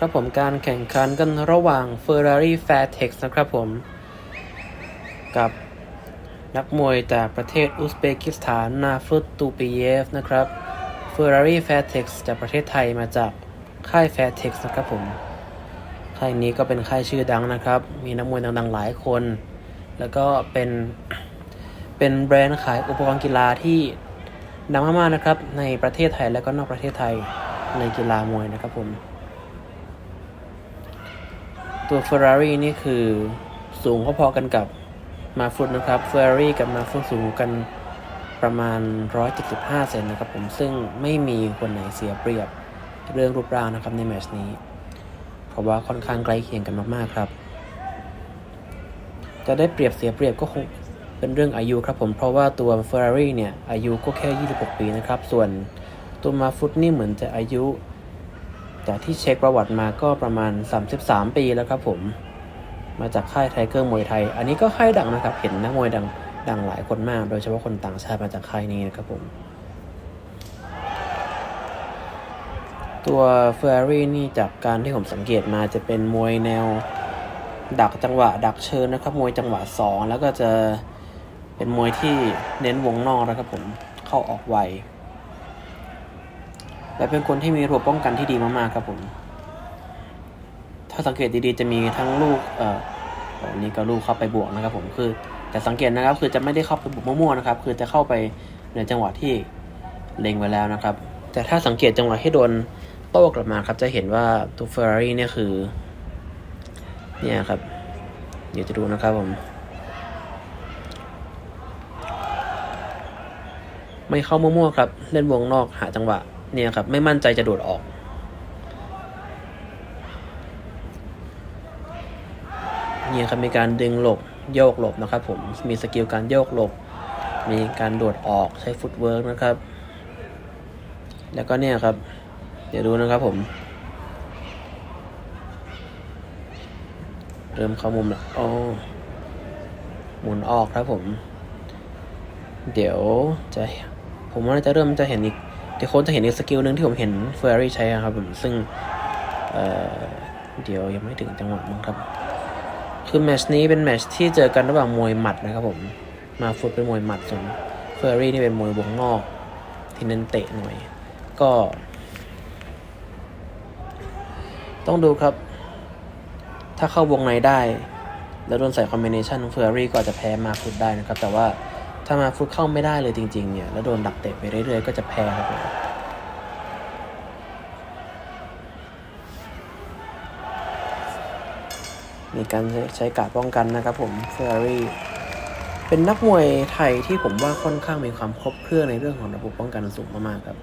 ครับผมการแข่งขันกันระหว่าง Ferrari Fairtex นะครับผม กับนักมวยจากประเทศอุซเบกิสถานนาฟุตตูปีเยฟนะครับ Ferrari Fairtex จากประเทศไทยมาจากค่าย Fairtex นะครับผม ค่ายนี้ก็เป็นค่ายชื่อดังนะครับ มีนักมวยดังๆหลายคน แล้วก็เป็นเป็นแบรนด์ขายอุปกรณ์กีฬาที่ดังมากๆนะครับในประเทศไทยและก็นอกประเทศไทยในกีฬามวยนะครับผม ตัว Ferrari นี่คือสูงพอๆกันกับมาฟุตนะครับ Ferrari กับมาฟุตสูงกันประมาณ 175 เซนนะครับผมซึ่งไม่มีคนไหนเสียเปรียบเรื่องรูปร่างนะครับในแมชนี้ เพราะว่าค่อนข้างใกล้เคียงกันมากๆครับ จะได้เปรียบเสียเปรียบก็คงเป็นเรื่องอายุครับผมเพราะว่าตัว Ferrari เนี่ยอายุก็แค่ 26 ปีนะครับ ส่วนตัวมาฟุตนี่เหมือนจะอายุ จากที่เช็คประวัติมาก็ประมาณ 33 ปีแล้วครับผม มาจากค่ายไทเกอร์มวยไทย อันนี้ก็ค่ายดังนะครับ เห็นนักมวยดังดังหลายคนมาก โดยเฉพาะคนต่างชาติมาจากค่ายนี้นะครับผม ตัว Ferrari นี่จากการที่ผมสังเกตมาจะเป็นมวยแนวดักจังหวะ ดักเชิญนะครับ มวยจังหวะ 2 แล้วก็จะเป็นมวยที่เน้นวงนอกนะครับผม เข้าออกไว และเป็นคนที่มีระบบป้องกันที่ดีมากๆครับผม ถ้าสังเกตดีๆจะมีทั้งลูกเอ่ออันนี้ก็ลูกเข้าไปบวกนะครับ ผมคือ แต่สังเกตนะครับ คือจะไม่ได้เข้าไปบุกมั่วๆนะครับ คือจะเข้าไปในจังหวะที่เล็งไว้แล้วนะครับ แต่ถ้าสังเกตจังหวะที่โดนโต้กลับมาครับ จะเห็นว่าตัว Ferrari เนี่ยคือเนี่ยครับ เดี๋ยวจะดูนะครับผม ไม่เข้ามั่วๆครับ เล่นวงนอกหาจังหวะ เนี่ยครับ ไม่มั่นใจจะโดดออกเนี่ยครับมีการดึงหลบโยกหลบนะครับ ผมมีสกิลการโยกหลบ มีการโดดออกใช้ฟุตเวิร์กนะครับ แล้วก็เนี่ยครับ เดี๋ยวดูนะครับผม เริ่มเข้ามุมแล้วอ๋อหมุนออกครับผม เดี๋ยวจะผมว่าจะเริ่มจะเห็นอีก เดี๋ยวคนจะเห็นอีกสกิลหนึ่งที่ผมเห็นเฟอร์รี่ใช้ครับผมซึ่งเเดี๋ยวยังไม่ถึงจังหวะมั้งครับ คือแมชนี้เป็นแมชที่เจอกันระหว่างมวยหมัดนะครับผม มาฟุตเป็นมวยหมัดส่วนเฟอร์รี่นี่เป็นมวยวงนอก ที่เน้นเตะหน่อย ก็ ต้องดูครับ ถ้าเข้าวงในได้ แล้วโดนใส่คอมบิเนชันเฟอร์รี่ก็อาจจะแพ้มาฟุตได้นะครับ แต่ว่า ถ้ามาฟุตเข้าไม่ได้เลยจริงๆเนี่ยแล้วโดนดักเตะไปเรื่อยๆ ก็จะแพ้ครับผมมีการใช้การป้องกันนะครับผมเฟอร์รี่เป็นนักมวยไทยที่ผมว่าค่อนข้างมีความครบเครื่องในเรื่องของระบบป้องกันสูงมากๆครับ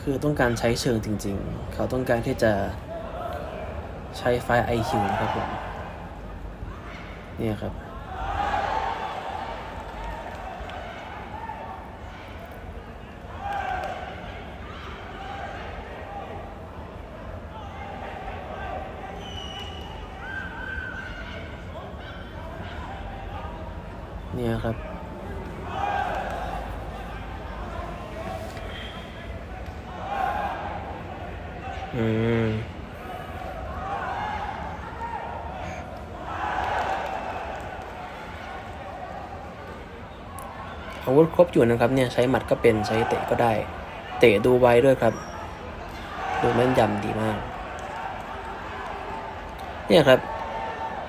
คือต้องการใช้เชิงจริง ๆ เขาต้องการที่จะใช้ไฟไอคิวนะครับผม เนี่ยครับ เนี่ยครับ อืมอาวุธครบอยู่นะครับเนี่ยใช้หมัดก็เป็นใช้เตะก็ได้ เตะดูไวด้วยครับ ดูแม่นยำดีมาก เนี่ยครับ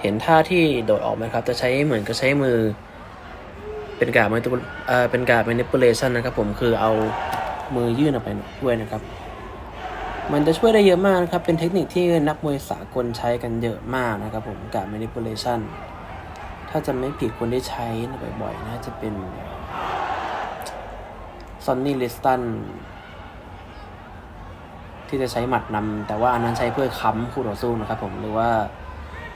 เห็นท่าที่โดดออกไหมครับ จะใช้เหมือนกับใช้มือ เป็นการมเป็นการ manipulation นะครับผมคือเอามือยื่นออกไปด้วยนะครับ มันจะช่วยได้เยอะมากนะครับ เป็นเทคนิคที่นักมวยสากลใช้กันเยอะมากนะครับผมการ manipulation ถ้าจะไม่ผิดคนที่ใช้บ่อยๆน่าจะเป็นซอนนี่ลิสตันที่จะใช้หมัดนำแต่ว่าอันนั้นใช้เพื่อค้ำคู่ต่อสู้นะครับผมหรือว่า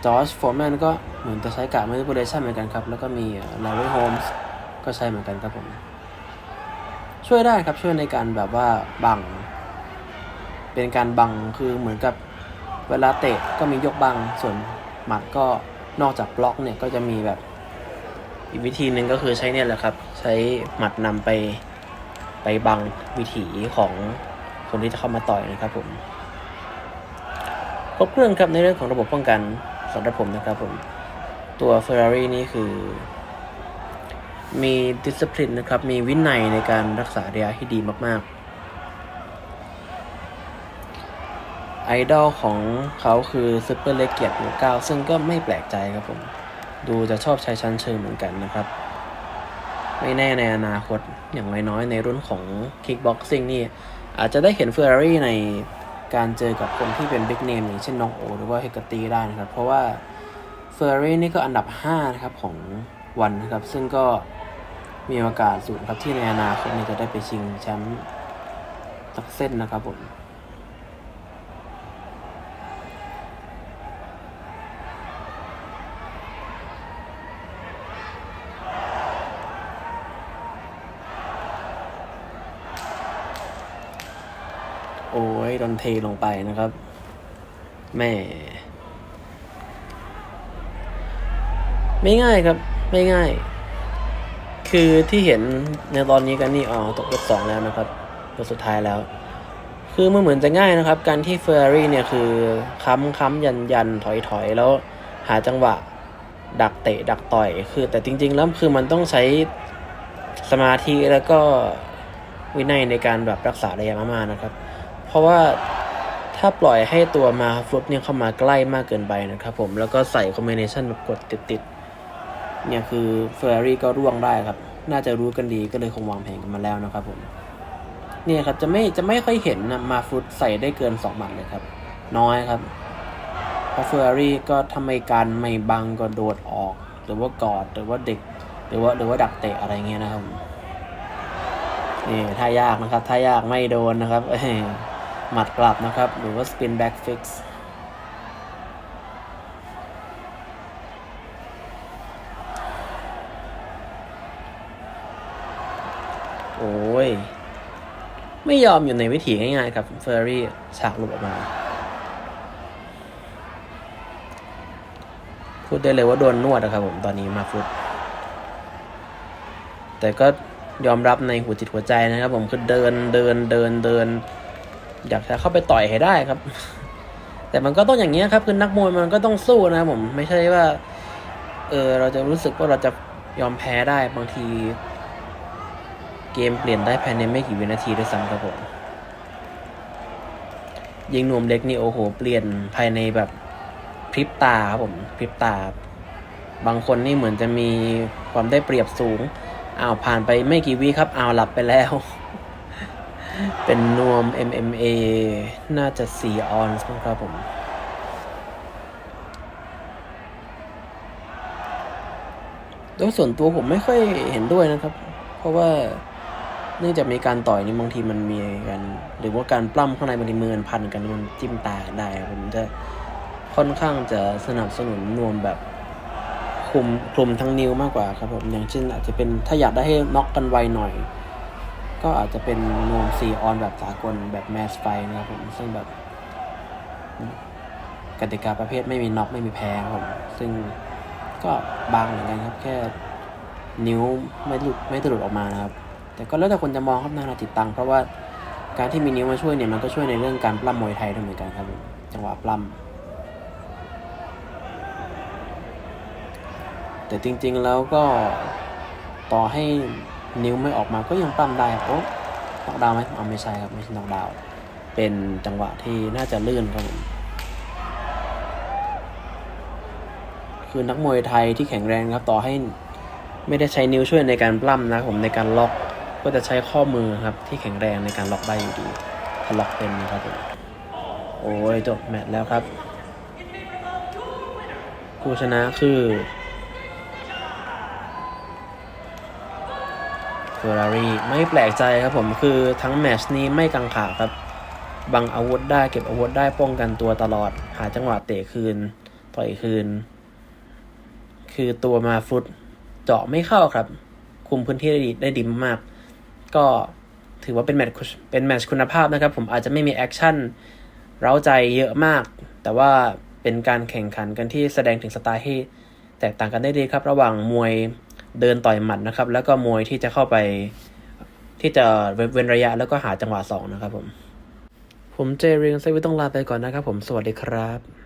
จอร์จฟอร์แมนก็เหมือนจะใช้การ manipulation เหมือนกันครับ แล้วก็มีลาร์ y โฮมส์ ก็ใช้เหมือนกันครับผม ช่วยได้ครับช่วยในการแบบว่าบัง เป็นการบังคือเหมือนกับเวลาเตะก็มียกบังส่วนหมัดก็นอกจากบล็อกเนี่ยก็จะมีแบบอีกวิธีหนึ่งก็คือใช้เนี่ยแหละครับ ใช้หมัดนำไปไปบังวิถีของคนที่จะเข้ามาต่อยนะครับผมครบเครื่องครับในเรื่องของระบบป้องกันสำหรับผมนะครับผม ตัว Ferrari นี่คือ มีดิส c พลินนะครับ มีวินัยในการรักษาระยะที่ดีมาก ๆ ไอดอลของเขาคือซูเปอร์เลเกียรติหมู่เก้าซึ่งก็ไม่แปลกใจครับผม ดูจะชอบใช้ชั้นเชิงเหมือนกันนะครับ ไม่แน่ในอนาคตอย่างน้อยๆในรุ่นของ Kickboxing นี่ อาจจะได้เห็น Ferrari ในการเจอกับคนที่เป็นบิ๊กเนมอย่างเช่นน้องโอ หรือว่าเฮกตีได้นะครับ เพราะว่า Ferrari นี่ก็อันดับ 5 นะครับ ของวันนะครับ ซึ่งก็ มีโอกาสสูงครับที่ในอนาคตนี่ยจะได้ไปชิงแชมป์สักเส้นนะครับผมโอ้ยโดนเทลงไปนะครับ แม่ ไม่ง่ายครับ ไม่ง่าย คือที่เห็นในตอนนี้กันนี่อ๋อตกรถสองแล้วนะครับรถสุดท้ายแล้ว คือมันเหมือนจะง่ายนะครับ การที่เฟอร์รารี่เนี่ยคือค้ำค้ำยันยันถอยถอยแล้วหาจังหวะดักเตะดักต่อย คือแต่จริง ๆ แล้วคือมันต้องใช้สมาธิแล้วก็วินัยในการแบบรักษาระยะมากๆนะครับ เพราะว่าถ้าปล่อยให้ตัวมาฟลุปเนี่ยเข้ามาใกล้มากเกินไปนะครับผมแล้วก็ใส่คอมบิเนชันแบบกดติดๆ เนี่ยคือเฟอร์รารี่ก็ร่วงได้ครับ น่าจะรู้กันดีก็เลยคงวางแผนกันมาแล้วนะครับผมเนี่ยครับจะไม่จะไม่ค่อยเห็นนะมาฟุตใส่ได้เกินสองหมัดเลยครับ น้อยครับเพราะเฟอร์รารี่ก็ทำไมการไม่บังก็โดดออก หรือว่ากอดหรือว่าเด็ก หรือว่าหรือว่าดักเตะอะไรเงี้ยนะครับนี่ท่ายากนะครับท่ายากไม่โดนนะครับเอ้ยหมัดกลับนะครับ หรือว่า spin back fix โอ้ย ไม่ยอมอยู่ในวิถีง่ายๆครับเฟอร์รี่ฉากหลุดออกมา พูดได้เลยว่าโดนนวดนะครับผมตอนนี้มาฟุต แต่ก็ยอมรับในหัวจิตหัวใจนะครับ ผมคือเดินเดินเดินเดิน อยากจะเข้าไปต่อยให้ได้ครับ แต่มันก็ต้องอย่างนี้ครับคือนักมวยมันก็ต้องสู้นะครับผมไม่ใช่ว่า เออเราจะรู้สึกว่าเราจะยอมแพ้ได้บางที เกมเปลี่ยนได้ภายในไม่กี่วินาทีด้วยซ้ำครับผม ยิงหนุ่มเล็กนี่โอ้โห เปลี่ยนภายในแบบพริบตาครับผมพริบตา บางคนนี่เหมือนจะมีความได้เปรียบสูงอ้าวผ่านไปไม่กี่วิครับอ้าวหลับไปแล้ว เป็นนวม MMA น่าจะ4ออนซ์ครับผมโดยส่วนตัวผมไม่ค่อยเห็นด้วยนะครับ เพราะว่า เนื่องจากมีการต่อยนี่บางทีมันมีกัน หรือว่าการปล้ำข้างในบางทีมือมันพันกันมันจิ้มตากันได้ผมจะค่อนข้างจะสนับสนุนนวมแบบคลุมคลุมทั้งนิ้วมากกว่าครับผมอย่างเช่น อาจจะเป็นถ้าอยากได้ให้น็อกกันไวหน่อย ก็อาจจะเป็นนวมซีออนแบบสากลแบบแมสไฟนะครับผมซึ่งแบบกติกาประเภทไม่มีน็อกไม่มีแพ้ครับผมซึ่งก็บางเหมือนกันครับแค่นิ้วไม่หลุดไม่หลุดออกมานะครับ แต่ก็แล้วแต่คนจะมองครับนานาจิตตังเพราะว่าการที่มีนิ้วมาช่วยเนี่ยมันก็ช่วยในเรื่องการปล้ำมวยไทยด้วยเหมือนกันครับ จังหวะปล้ำแต่จริงๆแล้วก็ต่อให้นิ้วไม่ออกมาก็ยังปล้ำได้โอ้นอกดาวไหมเอาไม่ใช่ครับไม่ใช่นอกดาว เป็นจังหวะที่น่าจะลื่นครับผมคือนักมวยไทยที่แข็งแรงครับต่อให้ไม่ได้ใช้นิ้วช่วยในการปล้ำนะผมในการล็อก ก็จะใช้ข้อมือครับที่แข็งแรงในการล็อกได้อยู่ดีถ้าล็อกเป็นนะครับผมโอ้ยจบแมตช์แล้วครับ ผู้ชนะคือเฟอร์รารี่ไม่แปลกใจครับผมคือทั้งแมตช์นี้ไม่กังขาครับบังอาวุธได้เก็บอาวุธได้ป้องกันตัวตลอด หาจังหวะเตะคืน ต่อยคืน คือตัวมาฟุตเจาะไม่เข้าครับ คุมพื้นที่ได้ดีได้ดีมาก ก็ถือว่าเป็นแมตช์เป็นแมตช์คุณภาพนะครับ ผมอาจจะไม่มีแอคชั่นเร้าใจเยอะมาก แต่ว่าเป็นการแข่งขันกันที่แสดงถึงสไตล์ที่แตกต่างกันได้ดีครับ ระหว่างมวยเดินต่อยหมัดนะครับ แล้วก็มวยที่จะเข้าไปที่จะเว้นระยะแล้วก็หาจังหวะสองนะครับผม ผมเจริงไซวิต้องลาไปก่อนนะครับผมสวัสดีครับ